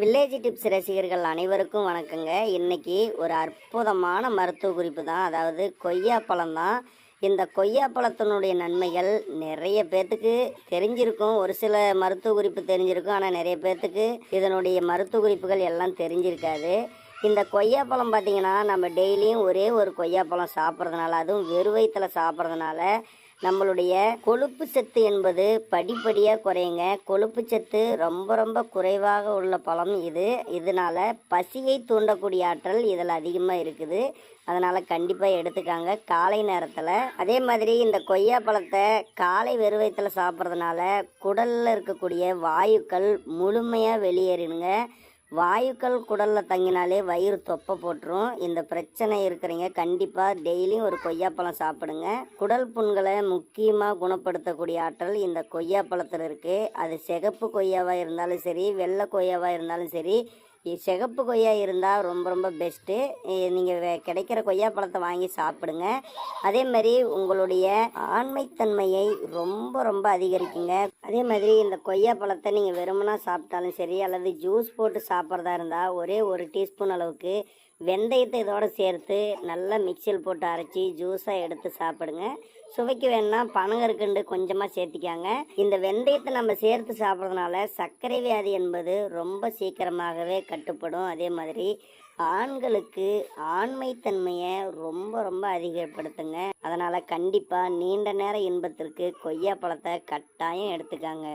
Village tips ரசிகர்கள் அனைவருக்கும் வணக்கங்க. இன்னைக்கு ஒரு அற்புதமான மருத்துவ குறிப்பு தான். அதாவது கொய்யா பழம் தான். இந்த கொய்யா பழத்தினுடைய நன்மைகள் நிறைய பேர்த்துக்கு தெரிஞ்சிருக்கும். ஒரு சில மருத்துவ குறிப்பு தெரிஞ்சிருக்கும் ஆனால் நிறைய பேர்த்துக்கு இதனுடைய மருத்துவ குறிப்புகள் எல்லாம் தெரிஞ்சிருக்காது. இந்த கொய்யா பழம் பார்த்தீங்கன்னா நம்ம டெய்லியும் ஒரே ஒரு கொய்யா பழம் சாப்பிட்றதுனால அதுவும் வெறு வயிற்றுல சாப்பிட்றதுனால நம்மளுடைய கொழுப்பு சத்து என்பது படிப்படியாக குறையுங்க. கொழுப்பு சத்து ரொம்ப ரொம்ப குறைவாக உள்ள பழம் இது. இதனால் பசியை தூண்டக்கூடிய ஆற்றல் இதில் அதிகமாக இருக்குது. அதனால் கண்டிப்பாக எடுத்துக்காங்க. காலை நேரத்தில். அதே மாதிரி இந்த கொய்யா பழத்தை காலை வெறுவயத்தில் சாப்பிட்றதுனால குடலில் இருக்கக்கூடிய வாயுக்கள் முழுமையாக வெளியேறிடுங்க. வாயுக்கள் குடலில் தங்கினாலே வயிறு தொப்பை போட்டுரும். இந்த பிரச்சனை இருக்கிறீங்க கண்டிப்பாக டெய்லியும் ஒரு கொய்யாப்பழம் சாப்பிடுங்க. குடல் புண்களை முக்கியமாக குணப்படுத்தக்கூடிய ஆற்றல் இந்த கொய்யாப்பழத்தில் இருக்குது அது சிகப்பு கொய்யாவாக இருந்தாலும் சரி வெள்ளை கொய்யாவாக இருந்தாலும் சரி சிகப்பு கொய்யா இருந்தால் ரொம்ப ரொம்ப பெஸ்ட்டு நீங்கள் கிடைக்கிற கொய்யா பழத்தை வாங்கி சாப்பிடுங்க. அதே மாதிரி உங்களுடைய ஆண்மைத்தன்மையை ரொம்ப ரொம்ப அதிகரிக்குங்க. அதே மாதிரி இந்த கொய்யா பழத்தை நீங்கள் வெறுமனா சாப்பிட்டாலும் சரி அல்லது ஜூஸ் போட்டு சாப்பிட்றதா இருந்தால் ஒரே ஒரு டீஸ்பூன் அளவுக்கு வெந்தயத்தை இதோடு சேர்த்து நல்லா மிக்சியில் போட்டு அரைச்சி ஜூஸாக எடுத்து சாப்பிடுங்க. சுவைக்கு வேணும்னா பனங்கற்கண்டு கொஞ்சமாக சேர்த்திக்காங்க. இந்த வெந்தயத்தை நம்ம சேர்த்து சாப்பிட்றதுனால சர்க்கரை வியாதி என்பது ரொம்ப சீக்கிரமாகவே கட்டுப்படும். அதே மாதிரி ஆண்களுக்கு ஆண்மைத்தன்மையை ரொம்ப ரொம்ப அதிகப்படுத்துங்க. அதனால் கண்டிப்பாக நீண்ட நேர இன்பத்திற்கு கொய்யா பழத்தை கட்டாயம் எடுத்துக்காங்க.